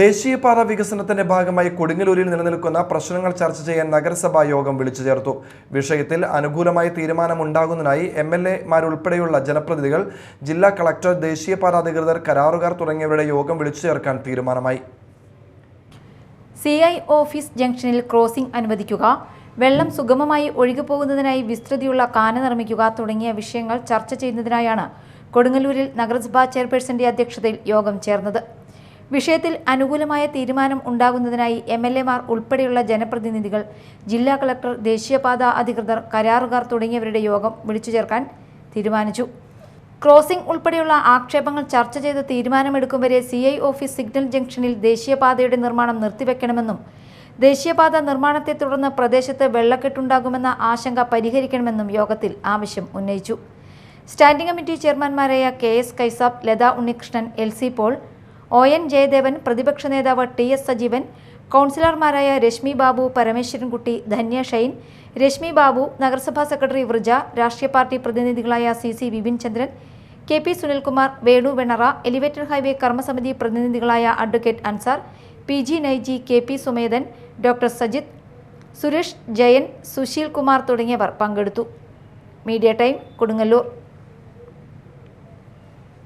ദേശീയപാത വികസനത്തിന്റെ ഭാഗമായി കൊടുങ്ങല്ലൂരിൽ നിലനിൽക്കുന്ന പ്രശ്നങ്ങൾ ചർച്ച ചെയ്യാൻ നഗരസഭാ യോഗം വിളിച്ചു ചേർത്തു. വിഷയത്തിൽ അനുകൂലമായ തീരുമാനമുണ്ടാകുന്നതിനായി എം എൽ എമാരുൾപ്പെടെയുള്ള ജനപ്രതിനിധികൾ ജില്ലാ കളക്ടർ ദേശീയപാത അധികൃതർ കരാറുകാർ തുടങ്ങിയവരുടെ യോഗം വിളിച്ചു ചേർക്കാൻ തീരുമാനമായി. സിഐ ഓഫീസ് ജംഗ്ഷനിൽ ക്രോസിംഗ് അനുവദിക്കുക വെള്ളം സുഗമമായി ഒഴുകിപ്പോകുന്നതിനായി വിസ്തൃതിയുള്ള കാന നിർമ്മിക്കുക തുടങ്ങിയ വിഷയങ്ങൾ ചർച്ച ചെയ്യുന്നതിനായാണ് കൊടുങ്ങല്ലൂരിൽ നഗരസഭാ ചെയർപേഴ്സന്റെ അധ്യക്ഷതയിൽ യോഗം ചേർന്നത്. വിഷയത്തിൽ അനുകൂലമായ തീരുമാനം ഉണ്ടാകുന്നതിനായി എം എൽ എമാർ ഉൾപ്പെടെയുള്ള ജനപ്രതിനിധികൾ ജില്ലാ കളക്ടർ ദേശീയപാത അധികൃതർ കരാറുകാർ തുടങ്ങിയവരുടെ യോഗം വിളിച്ചു ചേർക്കാൻ തീരുമാനിച്ചു. ക്രോസിംഗ് ഉൾപ്പെടെയുള്ള ആക്ഷേപങ്ങൾ ചർച്ച ചെയ്ത് തീരുമാനമെടുക്കും വരെ സി ഐ ഓഫീസ് സിഗ്നൽ ജംഗ്ഷനിൽ ദേശീയപാതയുടെ നിർമ്മാണം നിർത്തിവെക്കണമെന്നും ദേശീയപാത നിർമ്മാണത്തെ തുടർന്ന് പ്രദേശത്ത് വെള്ളക്കെട്ടുണ്ടാകുമെന്ന ആശങ്ക പരിഹരിക്കണമെന്നും യോഗത്തിൽ ആവശ്യം ഉന്നയിച്ചു. Standing committee ചെയർമാൻമാരായ K S Kaisab Latha Unnikrishnan L C Paul O N Jayadevan പ്രതിപക്ഷ നേതാവ് ടി എസ് സജീവൻ കൗൺസിലർമാരായ രശ്മി ബാബു പരമേശ്വരൻകുട്ടി ധന്യ ഷൈൻ രശ്മി ബാബു നഗരസഭാ സെക്രട്ടറി വൃജ രാഷ്ട്രീയ party പ്രതിനിധികളായ C C Vipin Chandran K P Sunilkumar Venu Venara elevated highway കർമ്മസമിതി പ്രതിനിധികളായ advocate Ansar P G Naiji K P Sumedhan doctor Sajith Suresh Jayan Susheel Kumar തുടങ്ങിയവർ പങ്കെടുത്തു. Media time Kodungallur.